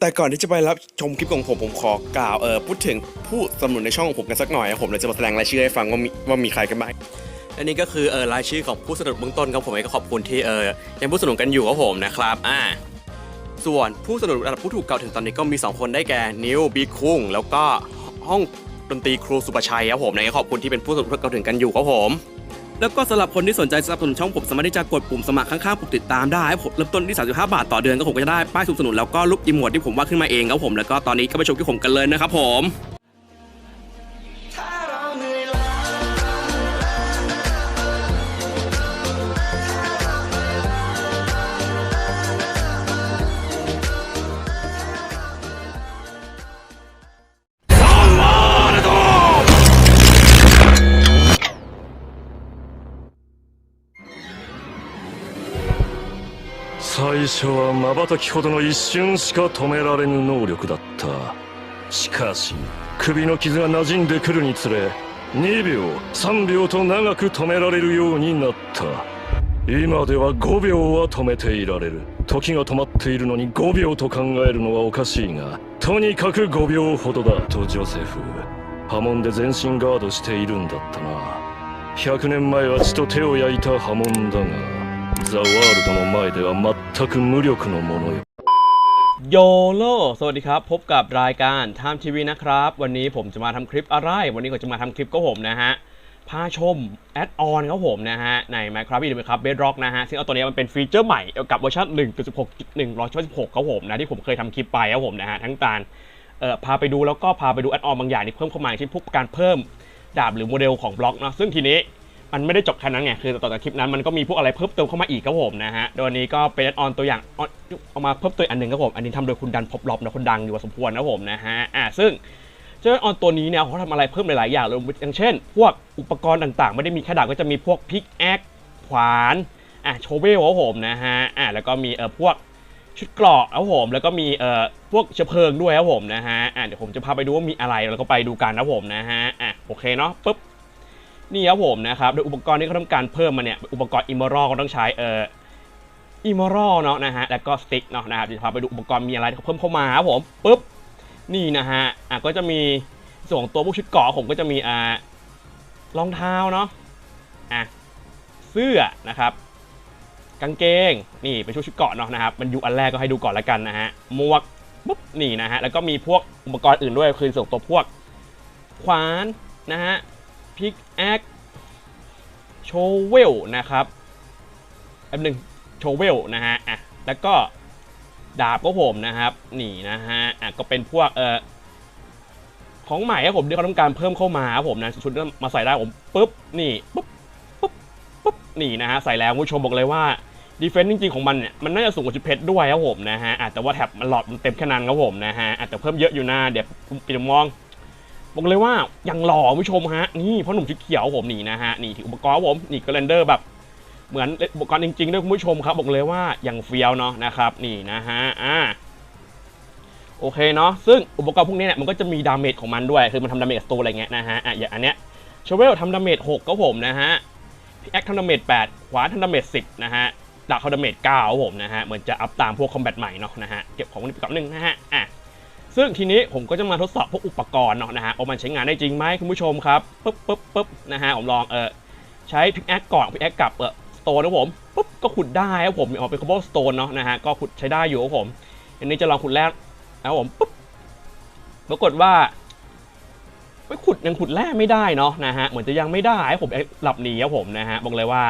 แต่ก่อนที่จะไปรับชมคลิปของผมผมขอกล่าวเออพูดถึงผู้สนับสนุนในช่องของผมกันสักหน่อยครับผมเลยจะมาแสดงรายชื่อให้ฟังว่ามีว่ามีใครกันบ้างและนี่ก็คือเออรายชื่อของผู้สนับสนุนเบื้องต้นครับผมเองก็ขอบคุณที่เออยังผู้สนับสนุนกันอยู่ครับผมนะครับอ่าส่วนผู้สนับสนุนระดับผู้ถูกกล่าวถึงตอนนี้ก็มี 2 คนได้แก่นิวบีคุงแล้วก็ห้องดนตรีครูสุประชัยครับผมนะขอบคุณที่เป็นผู้สนับสนุนกล่าวถึงกันอยู่ครับผม แล้วก็สำหรับคนที่สนใจสนับสนุนช่องผมสามารถที่จะกดปุ่มสมัครข้างๆปุ่มติดตามได้ผมเริ่มต้นที่ 35 บาทต่อเดือนก็ผมก็จะได้ป้ายสนับสนุนแล้วก็รูปอีโมดที่ผมวาดขึ้นมาเองครับผมแล้วก็ตอนนี้ก็ไปชมที่ผมกันเลยนะครับผม 最初は瞬きほどの一瞬しか止められぬ能力だった。しかし首の傷が馴染んでくるにつれ2秒3秒と長く止められるようになった。今では5秒は止めていられる。時が止まっているのに5秒と考えるのはおかしいがとにかく5秒ほどだとジョセフ。波紋で全身ガードしているんだったな。100年前は血と手を焼いた波紋だがザ・ワールドの前では全く無力のものよ โยโลสวัสดีครับ พบกับรายการ Time TV นะครับ วันนี้ผมจะมาทำคลิปอะไร วันนี้ผมจะมาทำคลิปก็ผมนะฮะ พาชมแอดออนครับผมนะฮะ ใน Minecraft วิดีโอครับ Bedrock นะฮะ ซึ่งเอาตัวนี้มันเป็นฟีเจอร์ใหม่เกี่ยวกับเวอร์ชัน1.16.1.16ครับผมนะ ที่ผมเคยทำคลิปไปครับผมนะฮะ ทั้งการเอ่อพาไปดูแล้วก็พาไปดูแอดออนบางอย่างที่เพิ่มเข้ามาอย่างเช่นพวกการเพิ่มดาบหรือโมเดลของบล็อกเนาะซึ่งทีนี้ มันไม่ได้จบแค่นั้นไง คือต่อจากคลิปนั้นมันก็มีพวกอะไรเพิ่มเติมเข้ามาอีกครับผมนะฮะ โดยวันนี้ก็เป็นออนตัวอย่างออนเอามาเพิ่มเติมอันหนึ่งครับผม อันนี้ทำโดยคุณดันพบลอบนะคนดังอยู่พอสมควรนะผมนะฮะ อ่าซึ่งเจ้าออนตัวนี้เนี่ยเขาทำอะไรเพิ่มหลายๆอย่างเลยอย่างเช่น พวกอุปกรณ์ต่างๆ ไม่ได้มีแค่ดาบก็จะมีพวกพิกแอคขวานอะโชเวลครับผมนะฮะ อ่าแล้วก็มีเอ่อพวกชุดเกราะครับผม แล้วก็มีเอ่อพวกเชื้อเพลิงด้วยครับผมนะฮะ อ่าเดี๋ยวผมจะพาไปดูว่ามีอะไรแล้วก็ไปดูกันนะผมนะฮะ อะโอเคเนาะปุ๊บ นี่ครับผมนะครับโดยอุปกรณ์ที่เขาต้องการเพิ่มมาเนี่ยอุปกรณ์อิมมอรัลก็ต้องใช้เอ่ออิมมอรัลเนาะนะฮะแล้วก็สติ๊กเนาะนะครับเดี๋ยวจะพาไปดูอุปกรณ์มีอะไรเขาเพิ่มเข้ามาครับผมปุ๊บนี่นะฮะอะก็จะมีส่วนของตัวพวกชุดเกาะผมก็จะมีอ่ารองเท้าเนาะอะเสื้อนะครับกางเกงนี่เป็นชุดชุดเกาะเนาะนะครับมันอยู่อันแรกก็ให้ดูก่อนละกันนะฮะหมวกปุ๊บนี่นะฮะแล้วก็มีพวกอุปกรณ์อื่นด้วยคือส่วนตัวพวกขวานนะฮะ พิกแอคโชเวลนะครับอันหนึ่งโชเวลนะฮะอะแล้วก็ดาบก็ผมนะครับนี่นะฮะอะก็เป็นพวกเอ่อของใหม่ครับผมที่เขาต้องการเพิ่มเข้ามาครับผมนะชุดมาใส่ได้ผมปุ๊บนี่ปุ๊บปุ๊บปุ๊บนี่นะฮะใส่แล้วคุณผู้ชมบอกเลยว่าดีเฟนซ์จริงๆของมันเนี่ยมันน่าจะสูงกว่าชุดเพชรด้วยครับผมนะฮะแต่ว่าแท็บมันหลอดมันเต็มแค่นั้นครับผมนะฮะอะแต่เพิ่มเยอะอยู่นะเดี๋ยวปิดมอง บอกเลยว่ายังหล่อคุณผู้ชมฮะนี่พ่อหนุ่มชุดเขียวผมนี่นะฮะนี่ถืออุปกรณ์ผมนี่ก็เรนเดอร์แบบเหมือนอุปกรณ์จริงๆด้วยคุณผู้ชมครับบอกเลยว่ายังเฟี้ยวเนาะนะครับนี่นะฮะอ่าโอเคเนาะซึ่งอุปกรณ์พวกนี้เนี่ยมันก็จะมีดาเมจของมันด้วยคือมันทำดาเมจตัวอะไรเงี้ยนะฮะอะอย่างอันเนี้ยชเวลทำดาเมจ6ก็ผมนะฮะพี่แอคทำดาเมจ8ขวาทำดาเมจ10นะฮะดาบเขาดาเมจ9ผมนะฮะเหมือนจะอัพตามพวกคอมแบทใหม่เนาะนะฮะเก็บของนี้ไปก่อนหนึ่งนะฮะอะ ซึ่งทีนี้ผมก็จะมาทดสอบพวกอุปกรณ์เนาะนะฮะว่ามันใช้งานได้จริงไหมคุณผู้ชมครับปุ๊บปุ๊บปุ๊บนะฮะผมลองเออใช้พิกแอคก่อนพิกแอคกับเออสโตนนะผมปุ๊บก็ขุดได้ครับผมเอาเป็นคอมโบสโตนเนาะนะฮะก็ขุดใช้ได้อยู่ครับผมอันนี้จะลองขุดแร่นะครับผมปุ๊บปรากฏว่าไปขุดยังขุดแร่ไม่ได้เนาะนะฮะเหมือนจะยังไม่ได้ผมหลับหนีครับผมนะฮะบอกเลยว่า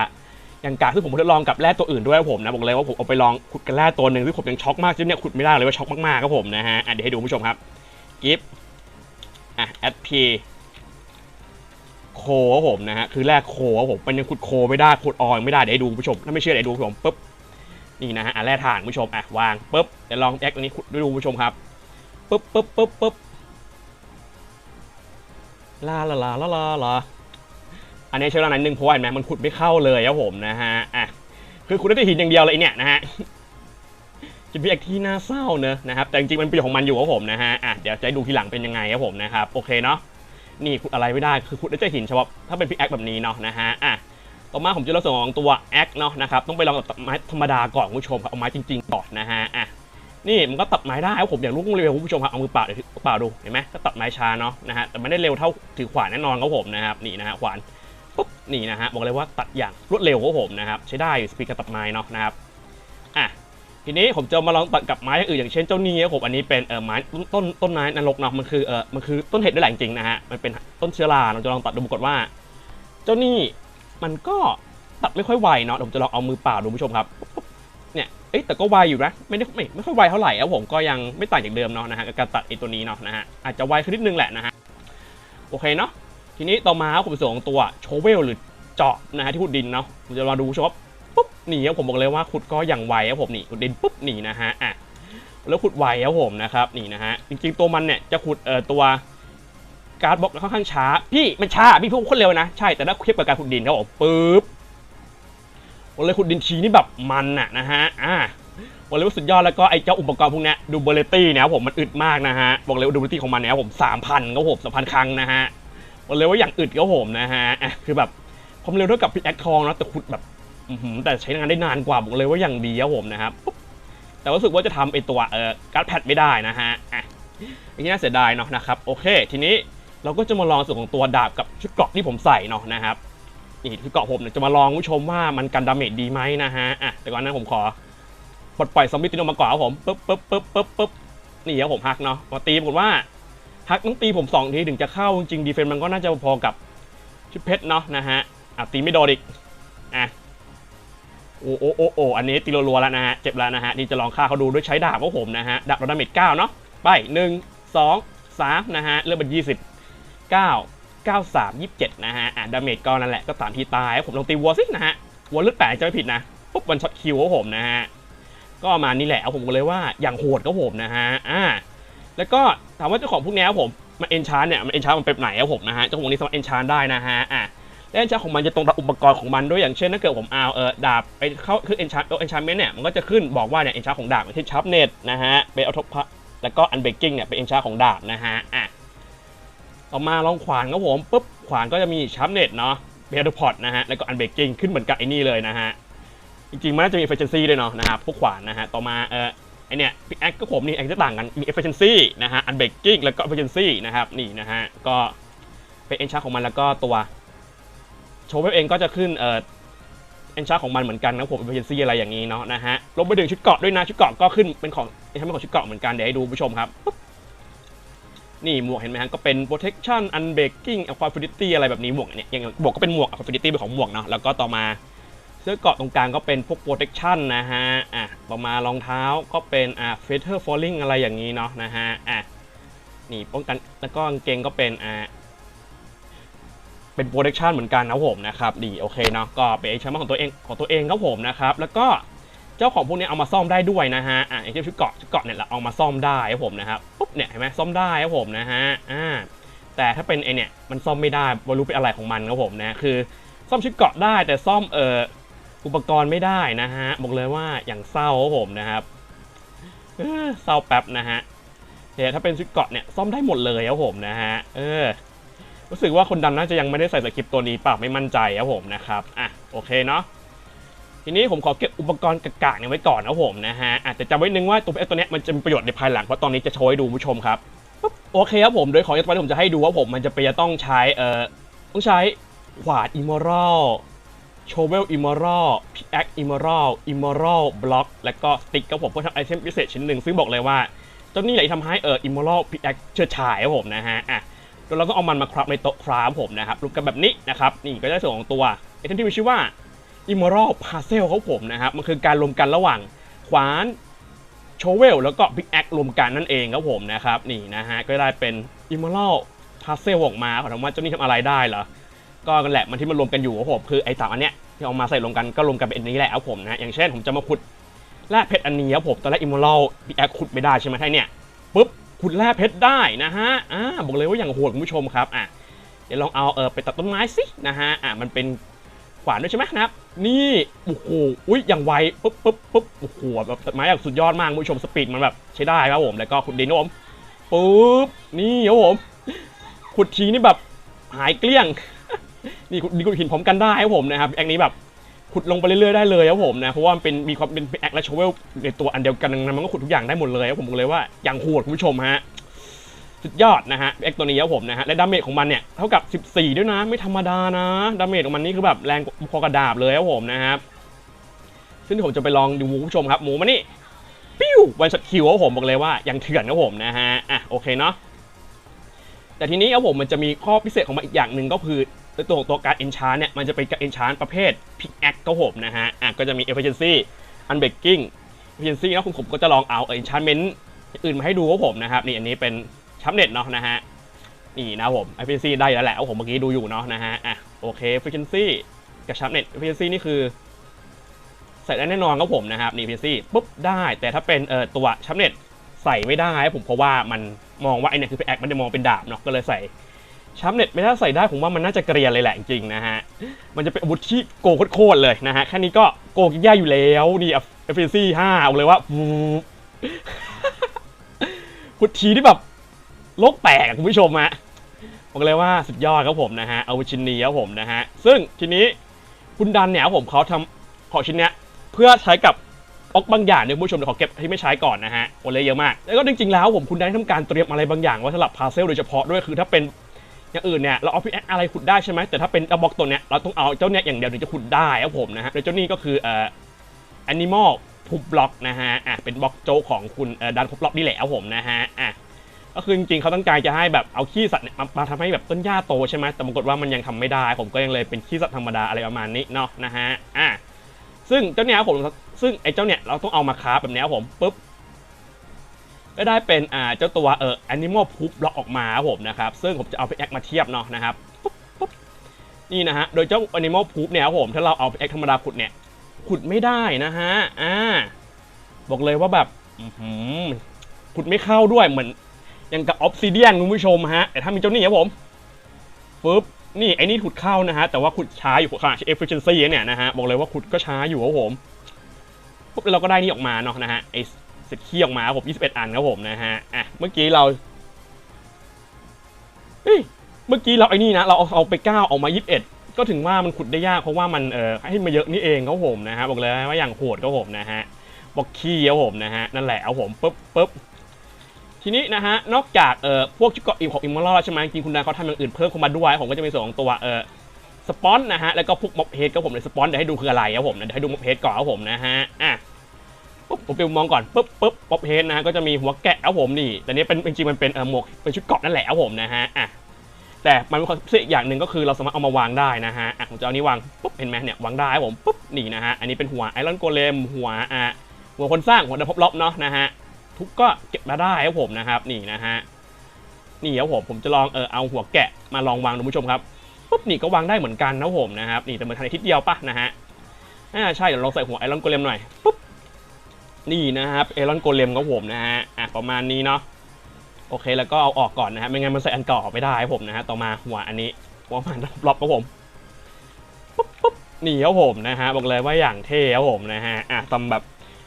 อย่างกาซึ่งผมทดลองกับแร่ตัวอื่นด้วยครับผมนะบอกเลยว่าผมเอาไปลองขุดกับแร่ตัวหนึ่งที่ผมยังช็อกมากจนเนี่ยขุดไม่ได้เลยว่าช็อกมากๆครับผมนะฮะอะเดี๋ยวให้ดูผู้ชมครับกิฟอะแอดพีโคครับผมนะฮะคือแรกโคครับผมมันยังขุดโคไม่ได้ขุดออยไม่ได้เดี๋ยวให้ดูผู้ชมถ้าไม่เชื่อเดี๋ยวดูผมปุ๊บนี่นะฮะอะแร่ถ่านผู้ชมอะวางปุ๊บเดี๋ยวลองแอคตัวนี้ขุดดูผู้ชมครับปุ๊บปุ๊บปุ๊บปุ๊บลาลาลาลาลาลา อันนี้ใช้เวลานานหนึ่งเพราะว่าเห็นไหมมันขุดไม่เข้าเลยครับผมนะฮะอะคือขุดได้แต่หินอย่างเดียวเลยเนี่ยนะฮะจะเป็นแอคที่น่าเศร้าเนอะนะครับแต่จริงๆมันเป็นของมันอยู่ครับผมนะฮะอะเดี๋ยวจะดูทีหลังเป็นยังไงครับผมนะครับโอเคเนาะนี่ขุดอะไรไม่ได้คือขุดได้แต่หินเฉพาะถ้าเป็นพิกแอคแบบนี้เนาะนะฮะอะต่อมาผมจะเริ่มส่วนของตัวแอคเนาะนะครับต้องไปลองกับไม้ธรรมดาก่อนคุณผู้ชมครับเอาไม้จริงๆก่อนนะฮะอะนี่มันก็ตัดไม้ได้ครับผมอย่างลูกเร็วคุณผู้ชมครับเอามือเปล่าเดี๋ยวเปล่าดูเห็นไหมก็ตัดไม้ช้าเนาะนะฮะแต่ไม่ได้เร็วเท่าถือขวานแน่นอนครับผมนะครับนี่นะฮะขวาน ปุ๊บนี่นะฮะบอกเลยว่าตัดอย่างรวดเร็วครับผมนะครับใช้ได้อยู่สปีดการตัดไม้เนาะนะครับอะทีนี้ผมจะมาลองตัดกับไม้อย่างอื่นอย่างเช่นเจ้านี้ครับผมอันนี้เป็นเอ่อไม้ต้นต้นไม้นรกเนาะมันคือเอ่อมันคือต้นเห็ดด้วยแหละจริงนะฮะมันเป็นต้นเชื้อราเราจะลองตัดดูปรากฏว่า เจ้านี่มันก็ตัดไม่ค่อยไวเนาะผมจะลองเอามือเปล่าดูผู้ชมครับเนี่ยเอ้แต่ก็ไวอยู่นะไม่ได้ไม่ไม่ค่อยไวเท่าไหร่ครับผมก็ยังไม่ต่างจากเดิมเนาะนะฮะกับการตัดไอ้ตัวนี้เนาะนะฮะอาจจะไวขึ้นนิดนึงแหละนะฮะโอเคเนาะ ทีนี้ต่อมาครับผมส่วนของตัวโชเวลหรือเจาะนะฮะที่ขุดดินเนาะผมจะลองดูชมครับปุ๊บหนีครับผมบอกเลยว่าขุดก็อย่างไวครับผมนี่ขุดดินปุ๊บหนีนะฮะอะแล้วขุดไวครับผมนะครับนี่นะฮะจริงๆตัวมันเนี่ยจะขุดเอ่อตัวการ์ดบล็อกค่อนข้างช้า พี่มันช้าพี่พูดคนเร็วนะใช่แต่ถ้าเทียบกับการขุดดินครับผมปึ๊บวันเลยขุดดินทีนี่แบบมันอะนะฮะอ่าบอกเลยว่าสุดยอดแล้วก็ไอ้เจ้าอุปกรณ์พวกเนี้ยดูเบลตี้เนี่ยครับผมมันอึดมากนะฮะบอกเลยว่าดูเบลตี้ของมันเนี่ยครับผมสามพันครับผมสามพันครั้งนะฮะ บอกเลยว่าอย่างอึดครับผมนะฮะอะคือแบบความเร็วเท่ากับพิกแอคทองนะแต่ขุดแบบแต่ใช้งานได้นานกว่าบอกเลยว่าอย่างดีครับผมนะครับแต่รู้สึกว่าจะทำไอตัวเอ่อการ์ดแพดไม่ได้นะฮะอะอย่างนี้น่าเสียดายเนาะนะครับโอเค ทีนี้เราก็จะมาลองส่วนของตัวดาบกับชุดเกราะที่ผมใส่เนาะนะครับนี่ชุดเกราะผมเนี่ยจะมาลองผู้ชมว่ามันกันดาเมจดีไหมนะฮะอะแต่ก่อนนั้นผมขอปลดปล่อยซอมบี้ติโนมาก่อนครับผมปึ๊บปึ๊บปึ๊บปึ๊บปึ๊บนี่ครับผมฮักเนาะมาตีผมว่า ฮักต้องตีผมสองทีถึงจะเข้าจริงดีเฟนมันก็น่าจะพอกับชุดเพชรเนาะนะฮะอะตีไม่โดนอีกอะโอ้โอ้โอ้โอ้อันนี้ตีรัวๆแล้วนะฮะเจ็บแล้วนะฮะนี่จะลองฆ่าเขาดูด้วยใช้ดาบของผมนะฮะดาบดาเมจเก้าเนาะไปหนึ่งสองสามนะฮะเริ่มเป็นยี่สิบ9 93 27นะฮะอะดาเมจก็นั่นแหละก็ตามที่ตายผมลองตีวัวสินะฮะวัวเลือดแปดจะไม่ผิดนะปุ๊บวันช็อตคิวของผมนะฮะก็มานี้แหละเอาผมก็เลยว่าอย่างโหดก็ผมนะฮะอ่าแล้วก็ ถามว่าเจ้าของพวกนี้ครับผมมันเอนชานเนี่ยมันเอนชานมันเป็นไหนครับผมนะฮะเจ้าของนี้สามารถเอนชานได้นะฮะอะและเอนชานของมันจะตรงกับอุปกรณ์ของมันด้วยอย่างเช่นถ้าเกิดผมเอาเออดาบไปเข้าคือเอนชานเอนชานเมนเนี่ยมันก็จะขึ้นบอกว่าเนี่ยเอนชานของดาบอย่างเช่นชับเน็ตนะฮะเป็นอัลทพแล้วก็อันเบกกิ้งเนี่ยเป็นเอนชานของดาบนะฮะอะต่อมาลองขวานครับผมปุ๊บขวานก็จะมีชัมเน็ตเนาะเบลพอตนะฮะแล้วก็อันเบกกิ้งขึ้นเหมือนกับไอ้นี่เลยนะฮะจริงๆมันจะมี efficiency ด้วยเนาะนะครับพวกขวานนะฮะต่อมาเออ ไอเนี่ยพิกแอคก็ผมนี่แอคจะต่างกันมี efficiency นะฮะอันเบกกิ้งแล้วก็ efficiency นะครับนี่นะฮะก็เป็นเอนชาร์ของมันแล้วก็ตัวโชว์เวฟเองก็จะขึ้นเออเอนชาร์ของมันเหมือนกันนะผม efficiency อะไรอย่างนี้เนาะนะฮะลงไปถึงชุดเกราะด้วยนะชุดเกราะก็ขึ้นเป็นของเป็นของชุดเกราะเหมือนกันเดี๋ยวให้ดูผู้ชมครับนี่หมวกเห็นไหมฮะก็เป็น protection unbreaking aquafinity อะไรแบบนี้หมวกเนี่ยอย่างหมวกก็เป็นหมวก aquafinity เป็นของหมวกเนาะแล้วก็ต่อมา เสื้อเกราะตรงกลางก็เป็นพวก protection นะฮะ อะ ต่อมารองเท้าก็เป็น อ่า feather falling อะไรอย่างนี้เนาะนะฮะ อะ นี่ป้องกัน แล้วก็กางเกงก็เป็น อ่าเป็น protection เหมือนกันนะผมนะครับ ดีโอเคเนาะ ก็เป็นไอเทมของตัวเอง ของตัวเองครับผมนะครับ แล้วก็เจ้าของพวกนี้เอามาซ่อมได้ด้วยนะฮะ อะอย่างเช่นชุดเกาะ ชุดเกาะเนี่ยเราเอามาซ่อมได้ครับผมนะครับ ปุ๊บเนี่ยเห็นไหมซ่อมได้ครับผมนะฮะ อ่า แต่ถ้าเป็นไอเนี่ยมันซ่อมไม่ได้ไม่รู้เป็นอะไรของมันครับผมนะ คือซ่อมชุดเกาะได้แต่ซ่อมเอ่อ อุปกรณ์ไม่ได้นะฮะ บอกเลยว่าอย่างเศร้าครับผมนะครับเออเศร้าแป๊บนะฮะแต่ถ้าเป็นชุดเกาะเนี่ยซ่อมได้หมดเลยครับผมนะฮะ เออ รู้สึกว่าคนดำน่าจะยังไม่ได้ใส่สคริปต์ตัวนี้ป่าไม่มั่นใจครับผมนะครับ อะโอเคเนาะ ทีนี้ผมขอเก็บอุปกรณ์กากๆเนี่ยไว้ก่อนนะผมนะฮะอาจจะจำไว้นึงว่าตัวไอ้ตัวเนี้ยมันจะมีประโยชน์ในภายหลังเพราะตอนนี้จะโชว์ให้ดูผู้ชมครับปุ๊บโอเคครับผม โดยของที่ผมจะให้ดูว่าผมมันจะเป็นจะต้องใช้เอ่อต้องใช้ขวานอิมมอรัล โชเวลอิมอรัลพิแอคอิมอรัลอิมอรัลบล็อกและก็สติ๊กครับผมเพื่อทำไอเทมพิเศษชิ้นหนึ่งซึ่งบอกเลยว่าเจ้านี่แหละที่ทำให้เอออิมอรัลพิแอคเชิดฉายครับผมนะฮะอะแล้วเราก็เอามันมาคราฟในโต๊ะคราฟผมนะครับรูปกันแบบนี้นะครับนี่ก็ได้ส่วนของตัวไอเทมที่มีชื่อว่า Immoral Parcel ของผมนะครับมันคือการรวมกันระหว่างขวานโชเวลแล้วก็ Big Axe รวมกันนั่นเองครับผมนะครับนี่นะฮะก็ได้เป็น Immoral Parcel ออกมาขอถามว่าเจ้านี่ทำอะไรได้เหรอ ก็กันแหละมันที่มันรวมกันอยู่ครับผมคือไอ้สามอันเนี้ยที่เอามาใส่รวมกันก็รวมกันเป็นอันนี้แหละครับผมนะอย่างเช่นผมจะมาขุดแร่เพชรอันนี้ครับผมตอนแรก Immoral Big Axe ขุดไม่ได้ใช่ไหมท่านเนี่ยปุ๊บขุดแร่เพชรได้นะฮะอ่าบอกเลยว่าอย่างโหดคุณผู้ชมครับอะเดี๋ยวลองเอาเออไปตัดต้นไม้สินะฮะอะมันเป็นขวานด้วยใช่ไหมนะครับนี่โอ้โหอุ้ยอย่างไวปุ๊บปุ๊บปุ๊บโอ้โหแบบไม้แบบสุดยอดมากคุณผู้ชมสปีดมันแบบใช้ได้ครับผมแล้วก็ขุดดินครับผมปุ๊บนี่ครับผมขุดทีนี่แบบหายเกลี้ยง นี่ขุดดินขุดหินพร้อมกันได้ครับผมนะครับแองนี้แบบขุดลงไปเรื่อยๆได้เลยครับผมนะเพราะว่ามันเป็นมีความเป็นแอคและโชเวลในตัวอันเดียวกันนั้นมันก็ขุดทุกอย่างได้หมดเลยครับผมบอกเลยว่าอย่างโหดคุณผู้ชมฮะสุดยอดนะฮะแอคตัวนี้ครับผมนะฮะและดาเมจของมันเนี่ยเท่ากับ 14 ด้วยนะ ไม่ธรรมดานะดาเมจของมันนี่คือแบบแรงพอกระดาบเลยครับผมนะครับซึ่งผมจะไปลองดูคุณผู้ชมครับหมูมานี่ปิ้ววันช็อตคิวครับผมบอกเลยว่ายังเถื่อนครับผมนะฮะอะโอเคเนาะแต่ทีนี้ครับผมมันจะมีข้อพิเศษของมันอีกอย่างหนึ่งก็คือ ตัวของตัวการ enchant เนี่ยมันจะเป็นการ enchant ประเภท pickaxe ก็ผมนะฮะอะก็จะมี efficiency unbreaking efficiency นะคุณผมก็จะลองเอา enchantment อื่นมาให้ดูครับผมนะครับนี่อันนี้เป็นชับเน็ตเนาะนะฮะนี่นะผม efficiency ได้แล้วแหละผมเมื่อกี้ดูอยู่เนาะนะฮะอะโอเค efficiency กับชับเน็ต efficiency นี่คือใส่ได้แน่นอนครับผมนะครับนี่ efficiency ปุ๊บได้แต่ถ้าเป็นเอ่อตัวชับเน็ตใส่ไม่ได้ผมเพราะว่ามันมองว่าไอเนี่ยคือ pickaxe มันจะมองเป็นดาบเนาะก็เลยใส่ ชับเน็ตไม่ถ้าใส่ได้ผมว่ามันน่าจะเกรียนเลยแหละจริงนะฮะ มันจะเป็นอาวุธที่โกโคตรเลยนะฮะ แค่นี้ก็โกงแย่อยู่แล้วนี่เอฟซีห้าเอาเลยว่าฟูพุทธีที่แบบโลกแตกคุณผู้ชมฮะบอกเลยว่าสุดยอดครับผมนะฮะอาวุธชิ้นนี้ครับผมนะฮะ ซึ่งทีนี้คุณดันเนี่ยผมเขาทำของชิ้นเนี้ยเพื่อใช้กับออกบางอย่างเนี่ยคุณผู้ชมเดี๋ยวขอเก็บที่ไม่ใช้ก่อนนะฮะโอเลยเยอะมาก แล้วก็จริงๆแล้วผมคุณได้ทำการเตรียมอะไรบางอย่างไว้สำหรับพาเซลโดยเฉพาะด้วยคือถ้าเป็น อย่างอื่นเนี่ยเราเอาพิแออะไรขุดได้ใช่ไหมแต่ถ้าเป็นกระบอกตัวเนี้ยเราต้องเอาเจ้าเนี้ยอย่างเดียวถึงจะขุดได้ครับผมนะฮะโดยเจ้านี่ก็คือเอ่อแอนิมอลพุบบล็อกนะฮะอะเป็นบล็อกโจของคุณดันพุบบล็อกนี่แหละครับผมนะฮะอะก็คือจริงๆเขาตั้งการจะให้แบบเอาขี้สัตว์เนี่ยมาทำให้แบบต้นหญ้าโตใช่ไหมแต่ปรากฏว่ามันยังทำไม่ได้ ผมก็ยังเลยเป็นขี้สัตว์ธรรมดาอะไรประมาณนี้เนาะนะฮะอะซึ่งเจ้าเนี้ยครับผมซึ่งไอ้เจ้าเนี้ยเราต้องเอามาคราฟแบบนี้ครับผมปุ๊บ ก็ได้เป็นอ่าเจ้าตัวเอ่อ animal poop ล็อกออกมาครับผมนะครับ ซึ่งผมจะเอาไปแอคมาเทียบเนาะนะครับปุ๊บปุ๊บนี่นะฮะ โดยเจ้า animal poop เนี่ยครับผมถ้าเราเอาไปแอคธรรมดาขุดเนี่ยขุดไม่ได้นะฮะอ่าบอกเลยว่าแบบขุดไม่เข้าด้วยเหมือนอย่างกับ obsidian คุณผู้ชมฮะแต่ถ้ามีเจ้านี่ครับผมปุ๊บนี่ไอ้นี่ขุดเข้านะฮะแต่ว่าขุดช้าอยู่ขนาด efficiency เนี่ยนะฮะบอกเลยว่าขุดก็ช้าอยู่ครับผมปุ๊บเราก็ได้นี่ออกมาเนาะนะฮะไอ เสร็จขี้ออกมาครับผม21 อันครับผมนะฮะอะเมื่อกี้เราเฮ้ยเมื่อกี้เราไอ้นี่นะ เราเอาเอาไป9ออกมา 21 ก็ถึงว่ามันขุดได้ยากเพราะว่ามันเอ่อให้มาเยอะนี่เองครับผมนะฮะบอกเลยว่าอย่างโหดครับผมนะฮะบอกขี้ครับผมนะฮะนั่นแหละครับผมปุ๊บปุ๊บทีนี้นะฮะนอกจากเอ่อพวกชุดเกาะอิมของอิมมอลใช่ไหมจริงคุณดาเขาทำอย่างอื่นเพิ่มเข้ามาด้วยผมก็จะมีสองตัวเอ่อสปอนนะฮะแล้วก็พวกม็อบเฮดครับผมเลยสปอนเดี๋ยวให้ดูคืออะไรครับผมนะเดี๋ยวให้ดูม็อบเฮดก่อนครับผมนะฮะอะ ปุ๊บผมไปมองก่อนปุ๊บปุ๊บป๊อปเฮดนะก็จะมีหัวแกะครับผมนี่แต่นี้เป็นจริงๆมันเป็นเออหมวกเป็นชุดเกราะนั่นแหละครับผมนะฮะอะแต่มันมีความพิเศษอีกอย่างหนึ่งก็คือเราสามารถเอามาวางได้นะฮะอะผมจะเอานี้วางปุ๊บเห็นไหมเนี่ยวางได้ครับผมปุ๊บนี่นะฮะอันนี้เป็นหัวไอรอนโกเลมหัวอะหัวคนสร้างหัวดับพบล็อกเนาะนะฮะทุกก็เก็บมาได้ครับผมนะครับนี่นะฮะนี่ครับผมผมจะลองเออเอาหัวแกะมาลองวางดูผู้ชมครับปุ๊บนี่ก็วางได้เหมือนกันนะผมนะครับนี่แต่เหมันทันในทิศเดียวปะนะฮะอ่าใช่เดี๋ยวลองใส่หัวไอรอนโกเลมหน่อยปุ๊บ นี่นะครับเอรอนโกเลมของผมนะฮะอะประมาณนี้เนาะโอเคแล้วก็เอาออกก่อนนะฮะไม่งั้นมันใส่อันเก่าออกไม่ได้ผมนะฮะต่อมาหัวอันนี้หัวมันรอบครับผมปุ๊บปุ๊บนี่ครับผมนะฮะบอกเลยว่าอย่างเท่ครับผมนะฮะอะทำแบบ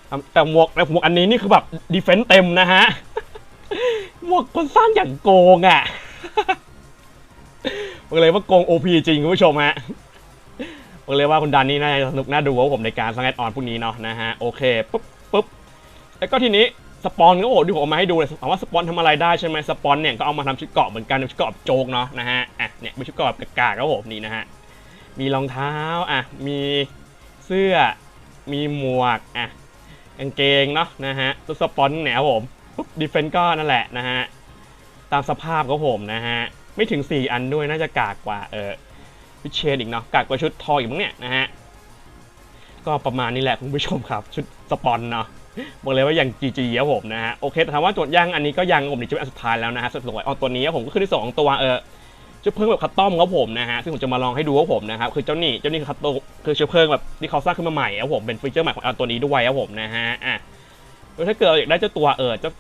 ทำแต่หมวกแต่หมวกอันนี้นี่คือแบบดีเฟนต์เต็มนะฮะหมวกคนสร้างอย่างโกงอะบอกเลยว่าโกง OP จริงคุณผู้ชมฮะบอกเลยว่าคุณดันนี่น่าจะสนุกน่าดูครับผมในการสร้างแอดออนพวกนี้เนาะนะฮะโอเคปุ๊บ แล้วก็ทีนี้สปอนก็โอ้โหที่ผมเอามาให้ดูเลยถามว่าสปอนทำอะไรได้ใช่ไหมสปอนเนี่ยก็เอามาทำชุดเกราะเหมือนกันชุดเกราะโจกเนาะนะฮะอะเนี่ยเป็นชุดเกราะแบบกากๆครับผมนี่นะฮะมีรองเท้าอะมีเสื้อมีหมวกอะกางเกงเนาะนะฮะตัวสปอนเนี่ยครับผมปุ๊บดีเฟนก็นั่นแหละนะฮะตามสภาพครับผมนะฮะไม่ถึง 4 อันด้วยน่าจะกากกว่าเออพิเชนอีกเนาะกากกว่าชุดทออีกมั้งเนี่ยนะฮะก็ประมาณนี้แหละคุณผู้ชมครับ ชุดสปอนเนาะ บอกเลยว่าอย่างจีจีครับผมนะฮะโอเคแต่ถามว่าโจทย์ยังอันนี้ก็ยังผมนี่จะเป็นอันสุดท้ายแล้วนะฮะสุดสวยเอาตัวนี้ผมก็คือที่สองตัวเออเชื้อเพลิงแบบคัตตอมครับผมนะฮะซึ่งผมจะมาลองให้ดูครับผมนะครับคือเจ้านี่เจ้านี่คือคัตโตคือเชื้อเพลิงแบบที่เขาสร้างขึ้นมาใหม่ครับผมเป็นฟีเจอร์ใหม่ของเอาตัวนี้ด้วยครับผมนะฮะอะโดยถ้าเกิดเราอยากได้เจ้าตัวเออเจ้า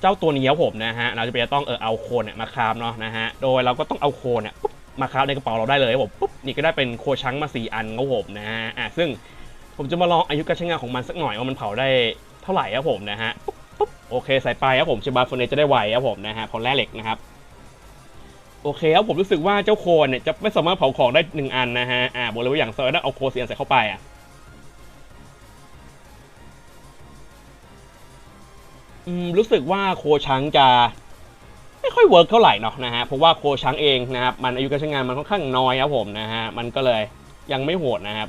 เจ้าตัวนี้ครับผมนะฮะเราจะเป็นจะต้องเออเอาโคนเนี่ยมาคราฟเนาะนะฮะโดยเราก็ต้องเอาโคนเนี่ยมาครับในกระเป๋าเราได้เลยครับผมปุ๊บนี่ก็ได้เป็นโคชังมา4อันครับผมนะฮะอะซึ่งผมจะมาลองอายุการใช้งานของมันสักหน่อยว่ามันเผาได้ เท่าไหร่ครับผมนะฮะปุ๊บโอเคใส่ไปครับผมชิบาร์โฟเนจะได้ไวครับผมนะฮะพอแร่เหล็กนะครับโอเคครับผมรู้สึกว่าเจ้าโคนเนี่ยจะไม่สามารถเผาของได้หนึ่งอันนะฮะอ่าบอกเลยว่าอย่างเซอร์นั้นเอาโคเซียนใส่เข้าไปอะอืมรู้สึกว่าโคช้างจะไม่ค่อยเวิร์กเท่าไหร่เนาะนะฮะเพราะว่าโคช้างเองนะครับมันอายุการใช้งานมันค่อนข้างน้อยครับผมนะฮะมันก็เลยยังไม่โหดนะครับ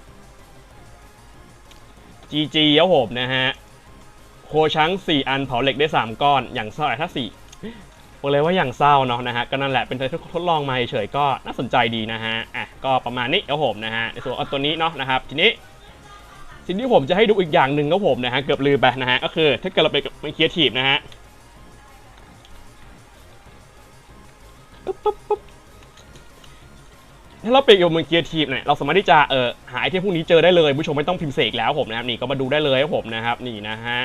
GG ครับผมนะฮะ โคชัง4 อันเผาเหล็กได้ 3 ก้อน อย่างเท่าไหร่ถ้า4บอกเลยว่าอย่างเศร้าเนาะนะฮะก็นั่นแหละเป็นทดลองมาเฉยก็น่าสนใจดีนะฮะอะก็ประมาณนี้ครับผมนะฮะในส่วนตัวนี้เนาะนะครับทีนี้สิ่งที่ผมจะให้ดูอีกอย่างหนึ่งครับผมนะฮะเกือบลืมไปนะฮะก็คือถ้าเกิดเราไปเป็นครีเอทีฟนะฮะถ้าเราไปอยู่บนครีเอทีฟเนี่ยเราสามารถที่จะเออหาไอเทมพวกนี้เจอได้เลยผู้ชมไม่ต้องพิมพ์เสกแล้วผมนะครับนี่ก็มาดูได้เลยครับผมนะครับนี่นะฮะ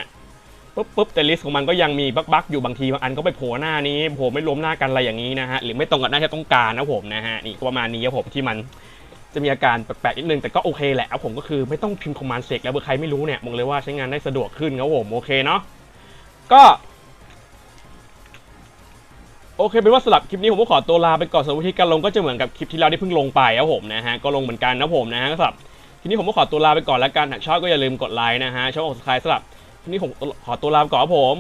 ปึ๊บปึ๊บแต่ลิสต์ของมันก็ยังมีบั๊กบักอยู่บางทีบางอันก็ไปโผล่หน้านี้โผล่ไม่ล้มหน้ากันอะไรอย่างนี้นะฮะหรือไม่ตรงกับหน้าที่ต้องการนะผมนะฮะนี่ก็ประมาณนี้ครับผมที่มันจะมีอาการแปลกๆนิดนึงแต่ก็โอเคแหละครับผมก็คือไม่ต้องพิมพ์คอมมานด์เสกแล้วเบอร์ใครไม่รู้เนี่ยมองเลยว่าใช้งานได้สะดวกขึ้นครับผมโอเคเนาะก็โอเคเป็นว่าสำหรับคลิปนี้ผมก็ขอตัวลาไปก่อนสำหรับวิธีการลงก็จะเหมือนกับคลิปที่เราได้เพิ่งลงไปครับผมนะฮะก็ลงเหมือนกันนะผมนะฮะสำหรับทีนี้ผมก็ขอตัวลาไปก่อนแล้วกันหากชอบก็อย่าลืมกดไลค์นะฮะชอบกด subscribe สำหรับ ทีนี้ผมขอตัวลาไปก่อนครับผม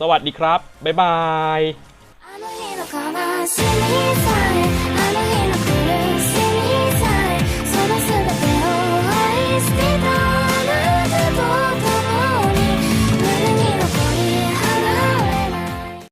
สวัสดีครับ บ๊ายบาย